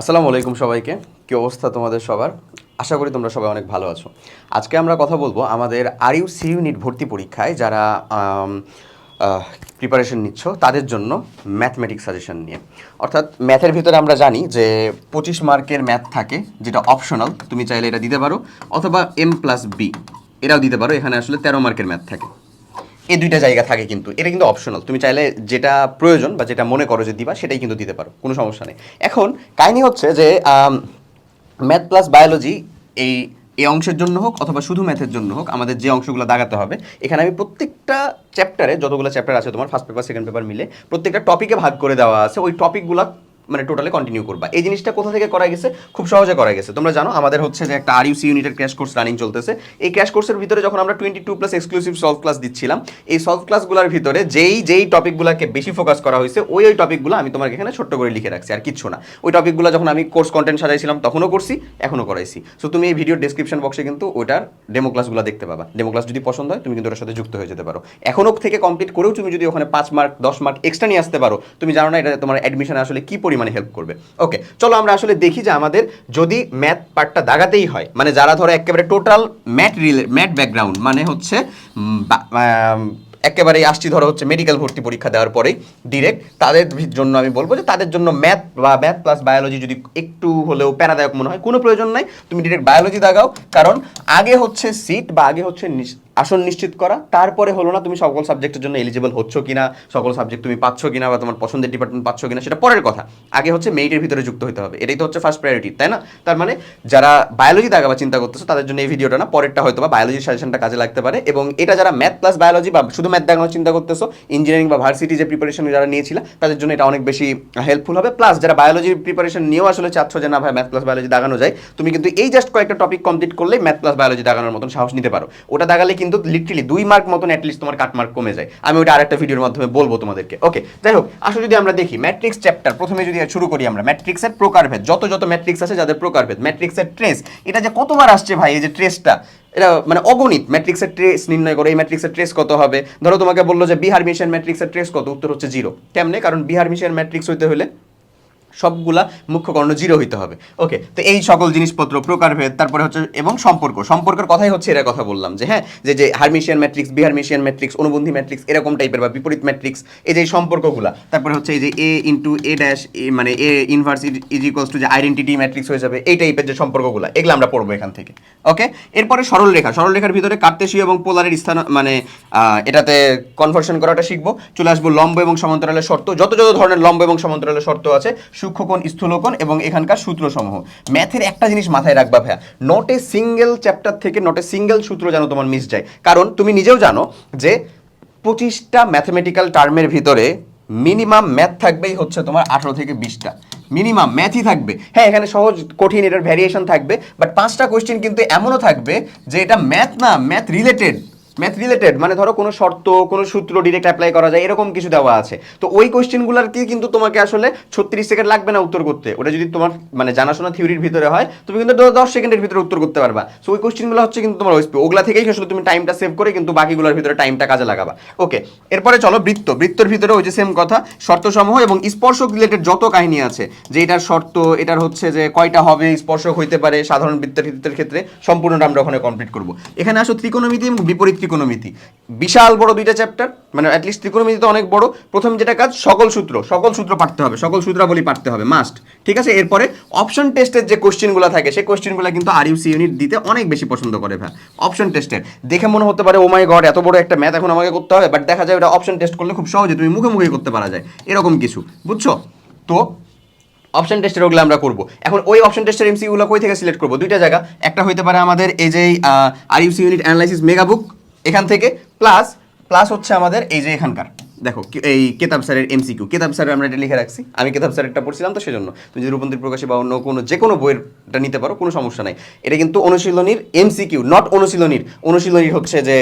আসসালামু আলাইকুম সবাইকে। কি অবস্থা তোমাদের সবার? আশা করি তোমরা সবাই অনেক ভালো আছো। আজকে আমরা কথা বলব আমাদের আর ইউ সি ইউনিট ভর্তি পরীক্ষায় যারা প্রিপারেশন নিচ্ছ, তাদের জন্য ম্যাথমেটিক্স সাজেশন নিয়ে। অর্থাৎ ম্যাথের ভিতরে আমরা জানি যে পঁচিশ মার্কের ম্যাথ থাকে, যেটা অপশনাল তুমি চাইলে এটা দিতে পারো, অথবা এম প্লাস বি এটাও দিতে পারো, এখানে আসলে তেরো মার্কের ম্যাথ থাকে। এই দুইটা জায়গা থাকে কিন্তু। এটা কিন্তু অপশনাল তুমি চাইলে যেটা প্রয়োজন বা যেটা মনে করো যে দিবা, সেটাই কিন্তু দিতে পারো। কোনো সমস্যা নেই। এখন কাহিনী হচ্ছে যে ম্যাথ প্লাস বায়োলজি এই এই অংশের জন্য হোক অথবা শুধু ম্যাথের জন্য হোক, আমাদের যে অংশগুলো দাগাতে হবে, এখানে আমি প্রত্যেকটা চ্যাপ্টারে যতগুলো চ্যাপ্টার আছে, তোমার ফার্স্ট পেপার সেকেন্ড পেপার মিলে প্রত্যেকটা টপিকে ভাগ করে দেওয়া আছে। ওই টপিকগুলো মানে টোটালি কন্টিনিউ করবা। এই জিনিসটা কোথা থেকে করা গেছে? খুব সহজে করা গেছে। তোমরা জানো, আমাদের হচ্ছে যে একটা আর ইউসি ইউনিটের ক্র্যাশ কোর্স রানিং চলতেছে। এই ক্র্যাশ কোর্সের ভিতরে যখন আমরা twenty two plus exclusive solve class দিচ্ছিলাম, এই সলভ ক্লাসগুলোর ভিতরে যেই যেই টপিকগুলোকে বেশি ফোকাস করা হয়েছে, ওই ওই টপিকগুলো আমি তোমাকে এখানে ছোট্ট করে লিখে রাখছি, আর কিচ্ছু না। ওই টপিকগুলো যখন আমি কোর্স কন্টেন্ট সাজাইছিলাম, তখনও করছি, এখনও করাইছি। সো তুমি এই ভিডিও ডেসক্রিপশন বক্সে কিন্তু ওটার ডেমো ক্লাসগুলো দেখতে পাবা। ডেমো ক্লাস যদি পছন্দ হয়, তুমি কিন্তু ওটার সাথে যুক্ত হয়ে যেতে পারো। এখনও থেকে কমপ্লিট করেও তুমি যদি ওখানে পাঁচ মার্ক দশ মার্ক এক্সট্রা নিয়ে আসতে পারো, তুমি জানো না এটা তোমার অ্যাডমিশনে আসলে কি পরিমাণে হেল্প করবে। ওকে চলো আমরা আসলে দেখি যে আমাদের যদি ম্যাথ পার্টটা দাগাতেই হয় মানে যারা ধরো একেবারে টোটাল ম্যাথ রিলে ম্যাথ ব্যাকগ্রাউন্ড মানে হচ্ছে একেবারেই আসছি ধরো হচ্ছে মেডিকেল ভর্তি পরীক্ষা দেওয়ার পরেই ডিরেক্ট তাদের জন্য আমি বলব যে তাদের জন্য ম্যাথ বা ম্যাথ প্লাস বায়োলজি যদি একটু হলেও প্যারাদায়ক মনে হয়, কোনো প্রয়োজন নাই, তুমি ডিরেক্ট বায়োলজি দাগাও, কারণ আগে হচ্ছে সিট বা আগে হচ্ছে আসন নিশ্চিত করা। তারপরে হলো না তুমি সকল সাবজেক্টের জন্য এলিজিবল হচ্ছ কিনা, সকল সাবজেক্ট তুমি পাচ্ছ কিনা বা তোমার পছন্দের ডিপার্টমেন্ট পাচ্ছ কিনা সেটা পরের কথা। আগে হচ্ছে মেরিটের ভিতরে যুক্ত হতে হবে। এটাই তো হচ্ছে ফার্স্ট প্রায়োরিটি তাই না? তার মানে যারা বায়োলজি দাগাবা চিন্তা করতেছো, তাদের জন্য এই ভিডিওটা না, পরেরটা হয়তো বা বায়োলজির সাজেশনটা কাজে লাগতে পারে। এবং এটা যারা ম্যাথ প্লাস বায়োলজি বা শুধু ম্যাথ দাগানোর চিন্তা করতেছো ইঞ্জিনিয়ারিং বা ভার্সিটি যে প্রিপারেশন যারা নিয়েছিল, তাদের জন্য এটা অনেক বেশি হেল্পফুল হবে। প্লাস যারা বায়োলজির প্রিপারেশন নিয়েও আসলে চাচ্ছ যে না ভাই ম্যাথ প্লাস বায়োলজি দাগানো যায়, তুমি কিন্তু এই জাস্ট কয়েকটা টপিক কমপ্লিট করলেই ম্যাথ প্লাস বায়োলজি দাগানোর মতন সাহস নিতে পারো। ওটা দাগালে কিন্তু লিটারালি দুই মার্ক মতন অ্যাটলিস্ট তোমার কাট মার্ক কমে যায়। আমি ওটা আরেকটা ভিডিওর মাধ্যমে বলব তোমাদেরকে। ওকে যাই হোক আসলে যদি আমরা দেখি ম্যাট্রিক্স চ্যাপ্টার প্রথমে যদি শুরু করি আমরা ম্যাট্রিক্সের প্রকারভেদ, যত যত ম্যাট্রিক্স আছে যাদের প্রকারভেদ ম্যাট্রিক্সের ট্রেস এটা যে কতবার আসছে ভাই, এই যে ট্রেসটা এটা মানে অগণিত ম্যাট্রিক্সের ট্রেস নির্ণয় করে, এই ম্যাট্রিক্সের ট্রেস কত হবে? ধরো তোমাকে বলল যে বিহার মিশন ম্যাট্রিক্সের ট্রেস কত, উত্তর হচ্ছে জিরো কেমনে? কারণ বিহার মিশন ম্যাট্রিক্স হইতে হলে সবগুলা মুখ্য কর্ণ জিরো হইতে হবে। ওকে তো এই সকল জিনিসপত্র প্রকারভেদ তারপরে হচ্ছে, এবং সম্পর্ক। সম্পর্কের কথাই হচ্ছে এর কথা বললাম, যে হ্যাঁ যে যে হারমিশিয়ান ম্যাট্রিক্স বিহারমিশিয়ান ম্যাট্রিক্স অনুবন্ধী ম্যাট্রিক্স এরকম টাইপের বা বিপরীত ম্যাট্রিক্স এই যে সম্পর্কগুলা, তারপরে হচ্ছে এই যে এ ইন্টু এ ড্যাশ মানে A inverse is equals to যে আইডেন্টিটি ম্যাট্রিক্স হয়ে যাবে, এই টাইপের যে সম্পর্কগুলো, এগুলো আমরা পড়ব এখান থেকে। ওকে এরপরে সরল রেখা সরল রেখার ভিতরে কার্তেশীয় এবং পোলারের স্থান মানে এটাতে কনভার্সন করাটা শিখব। চলে আসব লম্ব এবং সমান্তরালের শর্ত, যত যত ধরনের লম্ব এবং সমান্তরালের শর্ত আছে সূক্ষ্মকোণ, স্থূলকোণ এবং এখানকার সূত্রসমূহ। ম্যাথের একটা জিনিস মাথায় রাখবা ভাইয়া নট এ সিঙ্গেল চ্যাপ্টার থেকে নট এ সিঙ্গেল সূত্র যেন তোমার মিস যায়। কারণ তুমি নিজেও জানো যে পঁচিশটা ম্যাথমেটিক্যাল টার্মের ভিতরে মিনিমাম ম্যাথ থাকবেই হচ্ছে তোমার আঠারো থেকে বিশটা। মিনিমাম ম্যাথই থাকবে। হ্যাঁ এখানে সহজ, কঠিন, এটার ভ্যারিয়েশন থাকবে বাট পাঁচটা কোয়েশ্চেন কিন্তু এমনও থাকবে যে এটা ম্যাথ না ম্যাথ রিলেটেড ম্যাথ রিলেটেড মানে ধরো কোনো শর্ত, কোনো সূত্র ডিরেক্ট অ্যাপ্লাই করা যায়, এরকম কিছু দেওয়া আছে। তো ওই কোয়েশ্চেনগুলোর কি কিন্তু তোমাকে আসলে ছত্রিশ সেকেন্ড লাগবে না উত্তর করতে? ওটা যদি তোমার মানে জানাশোনা থিওরির ভিতরে হয়, তুমি কিন্তু দশ সেকেন্ডের ভিতরে উত্তর করতে পারবা। সো ওই কোয়েশ্চেনগুলো হচ্ছে কিন্তু তোমার ওয়েস্পি ওগুলা থেকেই আসলে তুমি টাইমটা সেভ করে কিন্তু বাকিগুলোর ভিতরে টাইমটা কাজে লাগাবা। ওকে এরপরে চলো বৃত্ত। বৃত্তর ভিতরে ওই যে সেম কথা, শর্তসমূহ এবং স্পর্শক রিলেটেড যত কাহিনী আছে, যে এটার শর্ত, এটার হচ্ছে যে কয়টা হবে, স্পর্শক হইতে পারে, সাধারণ বৃত্তের ক্ষেত্রে, সম্পূর্ণটা আমরা ওখানে কমপ্লিট করব। এখানে আসো ত্রিকোণমিতি এবং বিপরীত ত্রিকোণমিতি। বিশাল বড় দুইটা চ্যাপ্টার মানে অ্যাটলিস্ট ত্রিকোণমিতি তো অনেক বড়। প্রথম যেটা কাজ, সকল সূত্র সকল সূত্র পাঠতে হবে, সকল সূত্রাবলী পাঠতে হবে মাস্ট ঠিক আছে? এরপরে অপশন টেস্টের যে কোশ্চেনগুলো থাকে, সেই কোশ্চেনগুলো কিন্তু আর ইউসি ইউনিট দিতে অনেক বেশি পছন্দ করে, ভাই। অপশন টেস্টের দেখে মনে হতে পারে ও মাই গড এত বড় একটা ম্যাথ এখন আমাকে করতে হবে। বাট দেখা যায় ওটা অপশন টেস্ট করলে খুব সহজে তুমি মুখে মুখে করতে পারা যায়। এরকম কিছু। বুঝছ? তো অপশন টেস্টের ওগুলো আমরা করব। এখন ওই অপশন টেস্টের এমসিগুলো কই থেকে সিলেক্ট করব? দুইটা জায়গা। একটা হইতে পারে আমাদের এই যে আর ইউসি ইউনিট অ্যানালাইসিস মেগাবুক এখান থেকে প্লাস প্লাস হচ্ছে আমাদের এই যে এখানকার। দেখো এই কেতাব স্যারের এমসিকিউ কেতাব স্যারের আমরা এটা লিখে রাখছি। আমি কেতাব স্যারেরটা পড়ছিলাম তো সেজন্য। তুমি যদি রূপন্দির প্রকাশী বা অন্য কোনো যে কোনো বইয়েরটা নিতে পারো, কোনো সমস্যা নাই। এটা কিন্তু অনুশীলনীর এমসিকিউ নট অনুশীলনীর। অনুশীলনীর হচ্ছে যে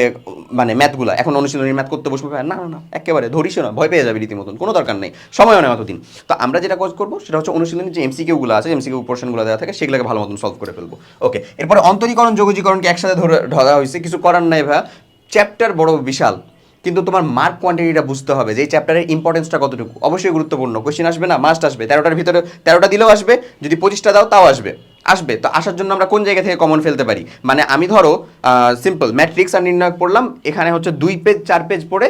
মানে ম্যাথগুলো। এখন অনুশীলনীর ম্যাথ করতে বসবো না না না, একেবারে ধরিসও না। ভয় পেয়ে যাবে রীতিমতন। কোনো দরকার নেই। সময়ও নেই অতদিন তো আমরা যেটা কাজ করব, সেটা হচ্ছে অনুশীলনীর যে এমসিকিউগুলো আছে এমসিকিউ পোর্শনগুলো দেওয়া থাকে, সেগুলোকে ভালো মতন সলভ করে ফেলব। ওকে এরপরে অন্তরীকরণ, যোগজীকরণকে একসাথে ধরে ধরা হয়েছে। কিছু করার নাই, ভাই। চ্যাপ্টার বড় বিশাল। কিন্তু তোমার মার্ক কোয়ান্টিটিটা বুঝতে হবে যে এই চ্যাপ্টারের ইম্পর্টেন্সটা কতটুকু। অবশ্যই গুরুত্বপূর্ণ। কোশ্চেন আসবে না মাস্ট আসবে। তেরোটার ভিতরে, তেরোটা দিলেও আসবে। যদি পঁচিশটা দাও, তাও আসবে। আসবে। তো আসার জন্য আমরা কোন জায়গা থেকে কমন ফেলতে পারি? মানে আমি ধরো সিম্পল ম্যাট্রিক্স আর নির্ণয় পড়লাম এখানে হচ্ছে দুই পেজ চার পেজ পড়ে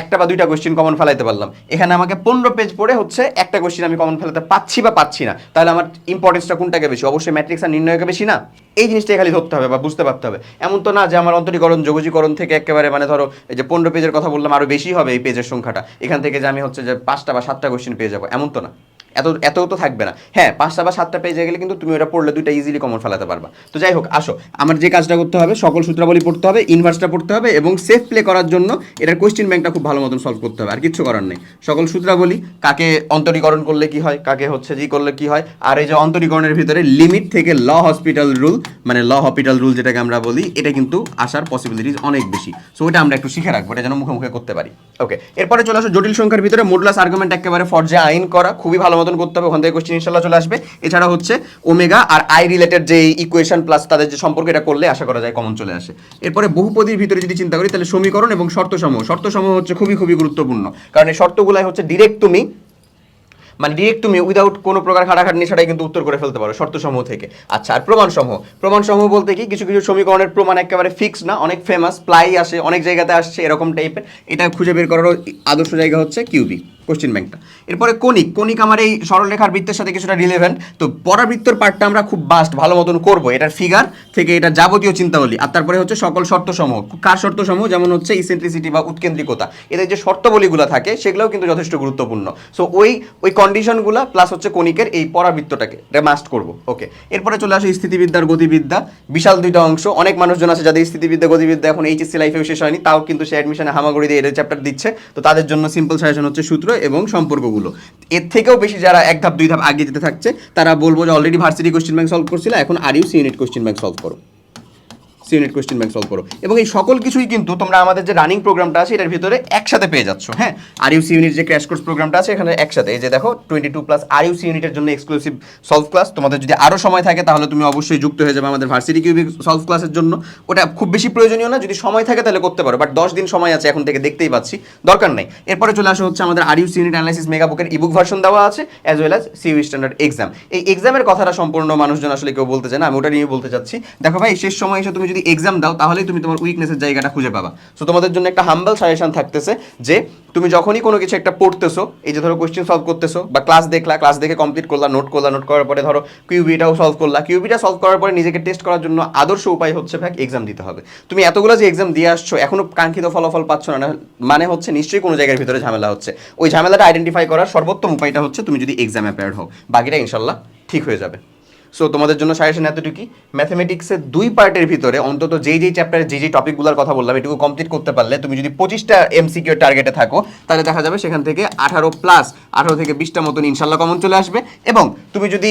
একটা বা দুইটা কোশ্চেন কমন ফেলাইতে পারলাম। এখানে আমাকে পনেরো পেজ পড়ে হচ্ছে, একটা কোশ্চেন আমি কমন ফেলাতে পাচ্ছি বা পাচ্ছি না। তাহলে আমার ইম্পর্টেন্সটা কোনটাকে বেশি? অবশ্যই ম্যাট্রিক্স আর নির্ণয়কে বেশি না? এই জিনিসটা খালি ধরতে হবে বা বুঝতে পারতে হবে। এমন তো না যে আমার অন্তরীকরণ, যোগজীকরণ থেকে একেবারে মানে ধরো, এই যে পনেরো পেজের কথা বললাম আরও বেশি হবে এই পেজের সংখ্যাটা। এখান থেকে যে আমি হচ্ছে যে পাঁচটা বা সাতটা কোশ্চেন পেয়ে যাব, এমন তো না? এত এত তো থাকবে না। হ্যাঁ পাঁচটা বা সাতটা পেজে গেলে কিন্তু তুমি ওটা পড়লে দুইটা ইজিলি কমন ফেলাতে পারবা। তো যাই হোক, আসো। আমার যে কাজটা করতে হবে, সকল সূত্রাবলী পড়তে হবে ইনভার্সটা পড়তে হবে এবং সেফ প্লে করার জন্য এটার কোয়েশ্চেন ব্যাংকটা খুব ভালো মতন সলভ করতে হবে, আর কিচ্ছু করার নেই। সকল সূত্রাবলী, কাকে অন্তরীকরণ করলে কি হয়, কাকে হচ্ছে জি করলে কি হয়, আর এই যে অন্তরীকরণের ভিতরে লিমিট থেকে ল হসপিটাল রুল মানে ল হসপিটাল রুল যেটাকে আমরা বলি, এটা কিন্তু আসার পসিবিলিটিস অনেক বেশি। সো ওটা আমরা একটু শিখে রাখব, এটা যেন মুখে মুখে করতে পারি। ওকে এরপরে চলে আসো, জটিল সংখ্যার ভিতরে মোডলাস আর্গুমেন্ট একেবারে ফর্জে আইন করা, খুবই ভালো মতন করতে হবে, ওখান থেকে কোশ্চেন ইনশাল্লাহ চলে আসবে। এছাড়া হচ্ছে ওমেগা আর আই রিলেটেড যে ইকুয়েশন প্লাস তাদের যে সম্পর্ক, এটা করলে আশা করা যায় কমন চলে আসে। এরপরে বহুপদীর ভিতরে যদি চিন্তা করি, তাহলে সমীকরণ এবং শর্তসমূহ। শর্তসমূহ হচ্ছে খুবই খুবই গুরুত্বপূর্ণ। কারণ এই শর্তগুলাই হচ্ছে ডিরেক্ট তুমি মানে ডিরেক্ট তুমি উইদাউট কোনো প্রকার খাটাখাটনি ছাড়াই কিন্তু উত্তর করে ফেলতে পারো শর্তসমূহ থেকে। আচ্ছা আর প্রমাণ প্রমাণসমূহ? প্রমাণসমূহ বলতে কি? কিছু কিছু সমীকরণের প্রমাণ একেবারে ফিক্স না, অনেক ফেমাস প্লাই আসে, অনেক জায়গাতে আসছে, এরকম টাইপের এটা খুঁজে বের করারও আদর্শ জায়গা হচ্ছে কিউবি কোশ্চেন ব্যাংকটা। এরপরে কনিক কনিক আমার এই সরলরেখার বৃত্তের সাথে কিছুটা রিলেভেন্ট তো পরাবৃত্তর পার্টটা আমরা খুব বাস্ট ভালো মতন করব। এটার ফিগার থেকে এটা যাবতীয় চিন্তাবলী। আর তারপরে হচ্ছে সকল শর্তসমূহ। কার শর্তসমূহ? যেমন হচ্ছে ইসেন্ট্রিসিটি বা উৎকেন্দ্রিকতা। এদের যে শর্তাবলীগুলো থাকে, সেগুলোও কিন্তু যথেষ্ট গুরুত্বপূর্ণ। সো ওই ওই কন্ডিশনগুলো প্লাস হচ্ছে কণিকের এই পরাবৃত্তটাকে এটা মাস্ট করব। ওকে এরপরে চলে আসে স্থিতিবিদ্যার গতিবিদ্যা। বিশাল দুইটা অংশ। অনেক মানুষজন আছে যাদের স্থিতিবিদ্যা, গতিবিদ্যা এখন এইচএসসি লাইফেও শেষ হয়নি। তাও কিন্তু সে অ্যাডমিশনে হামাগুড়ি দিয়ে এর চ্যাপ্টার দিচ্ছে। তো তাদের জন্য সিম্পল সাজেশন হচ্ছে সূত্র। এবং সম্পর্কগুলো। এর থেকেও বেশি যারা এক ধাপ, দুই ধাপ আগে যেতে থাকছে, তারা বলব যে already varsity question bank solve করছিল, এখন R U unit question bank solve করো। ইউনিট কোশ্চেন ব্যাংক সলভ করো। এবং এই সকল কিছুই কিন্তু তোমরা আমাদের যে রানিং প্রোগ্রামটা আছে, এটার ভিতরে একসাথে পেয়ে যাচ্ছ হ্যাঁ? আর ইউসি ইউনিট যে ক্র্যাশ কোর্স প্রোগ্রামটা আছে, এখানে একসাথে। এই যে দেখো twenty two plus R UC ইউনিটের জন্য এক্সক্লুসিভ সলভ ক্লাস তোমাদের যদি আরও সময় থাকে, তাহলে তুমি অবশ্যই যুক্ত হয়ে যাবে আমাদের ভার্সিটি কিউবিক সলভ ক্লাসের জন্য। ওটা খুব বেশি প্রয়োজনীয় না, যদি সময় থাকে তাহলে করতে পারো বাট দশ দিন সময় আছে এখন থেকে দেখতেই পাচ্ছি, দরকার নেই। এরপরে চলে আসা হচ্ছে আমাদের R UC unit analysis mega বুকের ইবুক ভার্সন দেওয়া আছে as well as see you standard exam এই এক্সামের কথাটা সম্পূর্ণ মানুষজন আসলে কেউ বলতে চায় না, আমি ওটা নিয়ে বলতে চাচ্ছি। দেখো ভাই, শেষ সময় এসে তুমি যদি এক্সাম দাও, তাহলেই তুমি তোমার উইকনেসের জায়গাটা খুঁজে পাবা। সো তোমাদের জন্য একটা হাম্বল সাজেশন থাকতেছে যে, তুমি যখনই কোনো কিছু একটা পড়তেছো, এই যে ধরো কোয়েশ্চেন সলভ করতেছো, বা ক্লাস দেখলা ক্লাস দেখে কমপ্লিট করলা নোট করলা নোট করার পরে ধরো কিউবিটাও সলভ করলা কিউবিটা সলভ করার পরে নিজেকে টেস্ট করার জন্য আদর্শ উপায় হচ্ছে ভ্যাক এক্সাম দিতে হবে। তুমি এতগুলো যে এক্সাম দিয়ে আসছো, এখনও কাঙ্ক্ষিত ফলাফল পাচ্ছ না মানে হচ্ছে নিশ্চয়ই কোনো জায়গার ভিতরে ঝামেলা হচ্ছে। ওই ঝামেলাটা আইডেন্টিফাই করার সর্বোত্তম উপায়টা হচ্ছে তুমি যদি এক্সাম অ্যাপেয়ার্ড হও। বাকিটা ইনশাল্লাহ ঠিক হয়ে যাবে। সো তোমাদের জন্য সাজেশন এতটুকুই ম্যাথমেটিক্সের দুই পার্টের ভিতরে অন্তত যেই যেই চ্যাপ্টারে যে যেই টপিকগুলোর কথা বললাম, এটুকু কমপ্লিট করতে পারলে তুমি যদি পঁচিশটা এমসিকিউ টার্গেটে থাকো, তাহলে দেখা যাবে সেখান থেকে আঠারো প্লাস আঠারো থেকে বিশটা মতন ইনশাল্লাহ কমন চলে আসবে। এবং তুমি যদি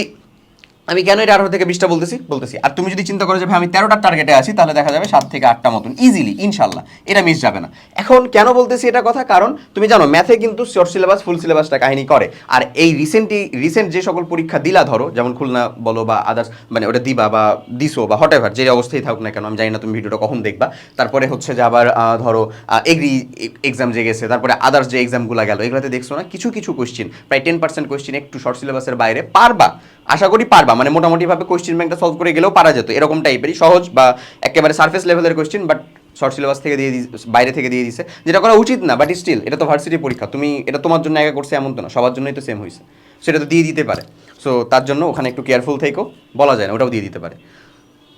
আমি কেন এটা আঠারো থেকে বিশটা বলতেছি? বলতেছি, আর তুমি যদি চিন্তা করো যে ভাই, আমি তেরোটার টার্গেটে আছি, তাহলে দেখা যাবে সাত থেকে আটটা মতন ইজিলি ইনশাল্লাহ, এটা মিস যাবে না। এখন কেন বলতেছি এটা কথা? কারণ তুমি জানো ম্যাথে কিন্তু শর্ট সিলেবাস ফুল সিলেবাসটা কাহিনী করে। আর এই রিসেন্টলি রিসেন্ট যে সকল পরীক্ষা দিলা ধরো, যেমন খুলনা বলো বা আদার্স মানে ওটা দিবা বা দিসো বা হট এভার যে অবস্থায় থাকুক না কেন, আমি জানি না তুমি ভিডিওটা কখন দেখবা। তারপরে হচ্ছে যে আবার ধরো এগ্রি এক্সাম যে গেছে, তারপরে আদার্স যে এক্সামগুলো গেল, এগুলোতে দেখছ না? কিছু কিছু কোশ্চেন প্রায় টেন পার্সেন্ট কোশ্চেন একটু শর্ট সিলেবাসের বাইরে পারবা, আশা করি পারবা। মানে মোটামুটিভাবে কোশ্চেন ব্যাংকটা সলভ করে গেলেও পারা যেত। এরকম টাইপেরই সহজ বা একেবারে সার্ফেস লেভেলের কোশ্চেন বাট শর্ট সিলেবাস থেকে দিয়ে বাইরে থেকে দিয়ে দিছে। যেটা করা উচিত না বাট স্টিল এটা তো ভার্সিটি পরীক্ষা। তুমি, এটা তোমার জন্য একা করছে এমন তো না, সবার জন্যই তো সেম হয়েছে সেটা তো দিয়ে দিতে পারে। সো তার জন্য ওখানে একটু কেয়ারফুল থেকেও বলা যায় না, ওটাও দিয়ে দিতে পারে।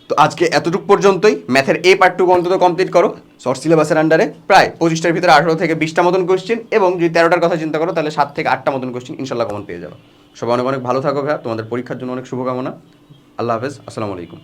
তো আজকে এতটুকু পর্যন্তই। ম্যাথের এই পার্টটুকু অন্তত কমপ্লিট করো। শর্ট সিলেবাসের আন্ডারে প্রায় পঁচিশটার ভিতরে আঠারো থেকে বিশটা মতন কোশ্চেন এবং যদি তেরোটার কথা চিন্তা করো, তাহলে সাত থেকে আটটা মতন কোশ্চেন ইনশাল্লাহ কমন পেয়ে যাবে। সবাই অনেক অনেক ভালো থাকো ভাইয়া। তোমাদের পরীক্ষার জন্য অনেক শুভকামনা। আল্লাহ হাফেজ। আসসালামু আলাইকুম।